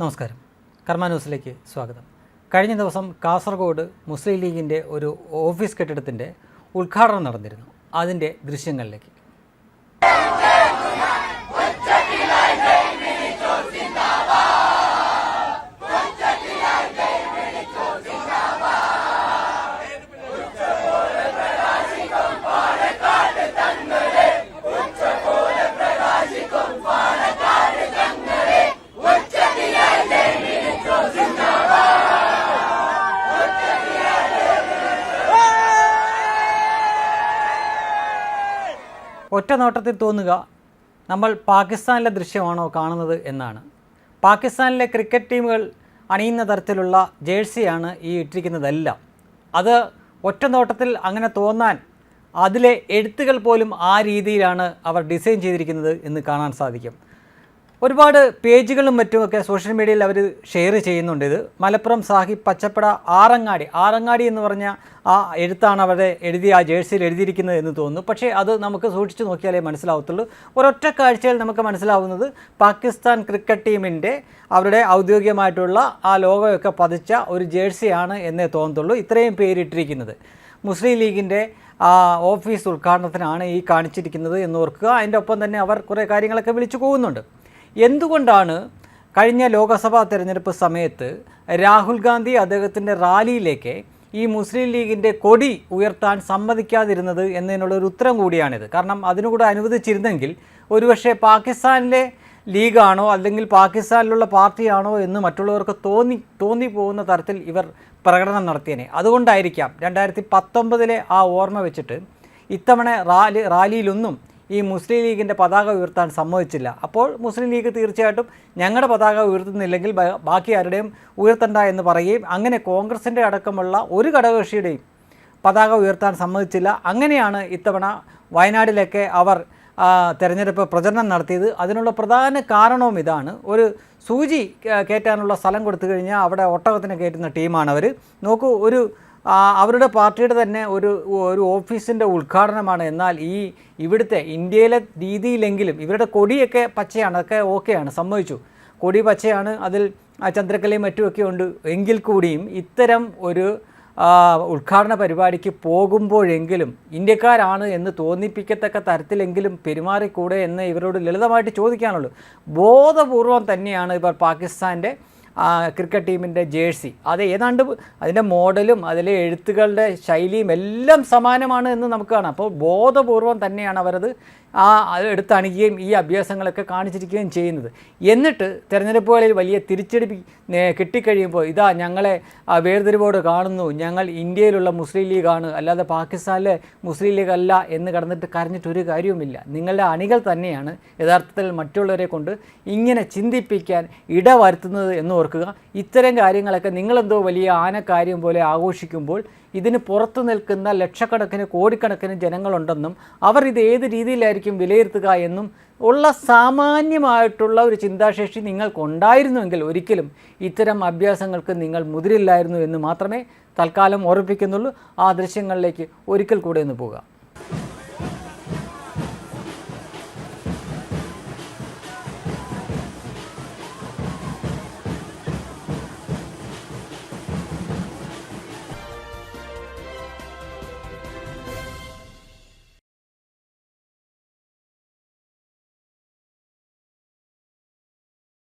നമസ്കാരം. കർമ്മ ന്യൂസിലേക്ക് സ്വാഗതം. കഴിഞ്ഞ ദിവസം കാസർഗോഡ് മുസ്ലിം ലീഗിന്റെ ഒരു ഓഫീസ് കെട്ടിടത്തിന്റെ ഉദ്ഘാടനം നടന്നിരുന്നു. അതിന്റെ ദൃശ്യങ്ങളിലേക്ക്. ഒറ്റ നോട്ടത്തിൽ തോന്നുക നമ്മൾ പാകിസ്ഥാനിലെ ദൃശ്യമാണോ കാണുന്നത് എന്നാണ്. പാകിസ്ഥാനിലെ ക്രിക്കറ്റ് ടീമുകൾ അണിയുന്ന തരത്തിലുള്ള ജേഴ്സിയാണ് ഈ ഇട്ടിരിക്കുന്നതെല്ലാം. അത് ഒറ്റ നോട്ടത്തിൽ അങ്ങനെ തോന്നാൻ അതിലെ എഴുത്തുകൾ പോലും ആ രീതിയിലാണ് അവർ ഡിസൈൻ ചെയ്തിരിക്കുന്നത് എന്ന് കാണാൻ സാധിക്കും. ഒരുപാട് പേജുകളും മറ്റുമൊക്കെ സോഷ്യൽ മീഡിയയിൽ അവർ ഷെയർ ചെയ്യുന്നുണ്ട് ഇത്. മലപ്പുറം സാഹിബ് പച്ചപ്പട ആറങ്ങാടി. ആറങ്ങാടി എന്ന് പറഞ്ഞ ആ എഴുത്താണ് അവരെ എഴുതി ആ ജേഴ്സിയിൽ എഴുതിയിരിക്കുന്നത് എന്ന് തോന്നുന്നു. പക്ഷേ അത് നമുക്ക് സൂക്ഷിച്ചു നോക്കിയാലേ മനസ്സിലാവത്തുള്ളൂ. ഒരൊറ്റ കാഴ്ചയിൽ നമുക്ക് മനസ്സിലാവുന്നത് പാകിസ്ഥാൻ ക്രിക്കറ്റ് ടീമിന്റെ അവരുടെ ഔദ്യോഗികമായിട്ടുള്ള ആ ലോഗോയൊക്കെ പതിച്ച ഒരു ജേഴ്സിയാണ് എന്നേ തോന്നത്തുള്ളൂ. ഇത്രയും പേരിട്ടിരിക്കുന്നത്. മുസ്ലിം ലീഗിന്റെ ഓഫീസ് ഉദ്ഘാടനത്തിനാണ് ഈ കാണിച്ചിരിക്കുന്നത് എന്ന് ഓർക്കുക. അതിന്റെ ഒപ്പം തന്നെ അവർ കുറേ കാര്യങ്ങളൊക്കെ വിളിച്ചു പോകുന്നുണ്ട്. എന്തുകൊണ്ടാണ് കഴിഞ്ഞ ലോക്സഭാ തെരഞ്ഞെടുപ്പ് സമയത്ത് രാഹുൽ ഗാന്ധി അദ്ദേഹത്തിന്റെ റാലിയിലേക്ക് ഈ മുസ്ലിം ലീഗിന്റെ കൊടി ഉയർത്താൻ സമ്മതിക്കാതിരുന്നത് എന്നതിനുള്ള ഒരു ഉത്തരം കൂടിയാണിത്. കാരണം അതിനുകൂടെ അനുവദിച്ചിരുന്നെങ്കിൽ ഒരുപക്ഷെ പാകിസ്ഥാനിലെ ലീഗാണോ അല്ലെങ്കിൽ പാകിസ്ഥാനിലുള്ള പാർട്ടിയാണോ എന്ന് മറ്റുള്ളവർക്ക് തോന്നി തോന്നിപ്പോകുന്ന തരത്തിൽ ഇവർ പ്രകടനം നടത്തിയനെ. അതുകൊണ്ടായിരിക്കാം രണ്ടായിരത്തി പത്തൊമ്പതിലെ ആ ഓർമ്മ വെച്ചിട്ട് ഇത്തവണ റാലി റാലിയിലൊന്നും ഈ മുസ്ലിം ലീഗിന്റെ പതാക ഉയർത്താൻ സമ്മതിച്ചില്ല. അപ്പോൾ മുസ്ലിം ലീഗ് തീർച്ചയായിട്ടും ഞങ്ങളുടെ പതാക ഉയർത്തുന്നില്ലെങ്കിൽ ബാക്കി ആരുടെയും ഉയർത്തണ്ട എന്ന് പറയുകയും അങ്ങനെ കോൺഗ്രസിന്റെ അടക്കമുള്ള ഒരു ഘടകകക്ഷിയുടെയും പതാക ഉയർത്താൻ സമ്മതിച്ചില്ല. അങ്ങനെയാണ് ഇത്തവണ വയനാടിലൊക്കെ അവർ തെരഞ്ഞെടുപ്പ് പ്രചരണം നടത്തിയത്. അതിനുള്ള പ്രധാന കാരണവും ഇതാണ്. ഒരു സൂചി കയറ്റാനുള്ള സ്ഥലം കൊടുത്തു കഴിഞ്ഞാൽ അവിടെ ഒട്ടകത്തിന് കയറ്റുന്ന ടീമാണ് അവർ നോക്കൂ ഒരു അവരുടെ പാർട്ടിയുടെ തന്നെ ഒരു ഒരു ഓഫീസിന്റെ ഉദ്ഘാടനമാണ്. എന്നാൽ ഈ ഇവിടുത്തെ ഇന്ത്യയിലെ രീതിയിലെങ്കിലും ഇവരുടെ കൊടിയൊക്കെ പച്ചയാണ് അതൊക്കെ ഓക്കെയാണ് സമ്മതിച്ചു. കൊടി പച്ചയാണ് അതിൽ ചന്ദ്രക്കലയും മറ്റുമൊക്കെ ഉണ്ട്. എങ്കിൽ കൂടിയും ഇത്തരം ഒരു ഉദ്ഘാടന പരിപാടിക്ക് പോകുമ്പോഴെങ്കിലും ഇന്ത്യക്കാരാണ് എന്ന് തോന്നിപ്പിക്കത്തക്ക തരത്തിലെങ്കിലും പെരുമാറിക്കൂടെ എന്ന് ഇവരോട് ലളിതമായിട്ട് ചോദിക്കാനുള്ളൂ. ബോധപൂർവം തന്നെയാണ് ഇവർ പാകിസ്ഥാന്റെ ക്രിക്കറ്റ് ടീമിന്റെ ജേഴ്സി. അത് ഏതാണ്ട് അതിന്റെ മോഡലും അതിലെ എഴുത്തുകളുടെ ശൈലിയും എല്ലാം സമാനമാണ് എന്ന് നമുക്ക് കാണാം. അപ്പോൾ ബോധപൂർവം തന്നെയാണ് അവരത് ആ എടുത്തണിയുകയും ഈ അഭ്യാസങ്ങളൊക്കെ കാണിച്ചിരിക്കുകയും ചെയ്യുന്നത്. എന്നിട്ട് തിരഞ്ഞെടുപ്പുകളിൽ വലിയ തിരിച്ചടി കിട്ടിക്കഴിയുമ്പോൾ ഇതാ ഞങ്ങളെ വേർതിരിവോട് കാണുന്നു. ഞങ്ങൾ ഇന്ത്യയിലുള്ള മുസ്ലിം ലീഗാണ്. അല്ലാതെ പാകിസ്ഥാനിലെ മുസ്ലിം ലീഗ് അല്ല എന്ന് കടന്നിട്ട് കരഞ്ഞിട്ട് ഒരു കാര്യവുമില്ല. നിങ്ങളുടെ അണികൾ തന്നെയാണ് യഥാർത്ഥത്തിൽ മറ്റുള്ളവരെ കൊണ്ട് ഇങ്ങനെ ചിന്തിപ്പിക്കാൻ ഇടവരുത്തുന്നത് എന്ന് ഓർക്കുക ഇത്തരം കാര്യങ്ങളൊക്കെ നിങ്ങളെന്തോ വലിയ ആനക്കാര്യം പോലെ ആഘോഷിക്കുമ്പോൾ ഇതിന് പുറത്തു നിൽക്കുന്ന ലക്ഷക്കണക്കിന് കോടിക്കണക്കിന് ജനങ്ങളുണ്ടെന്നും അവർ ഇത് ഏത് രീതിയിലായിരിക്കും വിലയിരുത്തുക എന്നും ഉള്ള സാമാന്യമായിട്ടുള്ള ഒരു ചിന്താശേഷി നിങ്ങൾക്കുണ്ടായിരുന്നുവെങ്കിൽ ഒരിക്കലും ഇത്തരം അഭ്യാസങ്ങൾക്ക് നിങ്ങൾ മുതിരില്ലായിരുന്നു എന്ന് മാത്രമേ തൽക്കാലം ഓർമ്മിപ്പിക്കുന്നുള്ളൂ. ആ ദൃശ്യങ്ങളിലേക്ക് ഒരിക്കൽ കൂടെ ഒന്ന് പോകാം.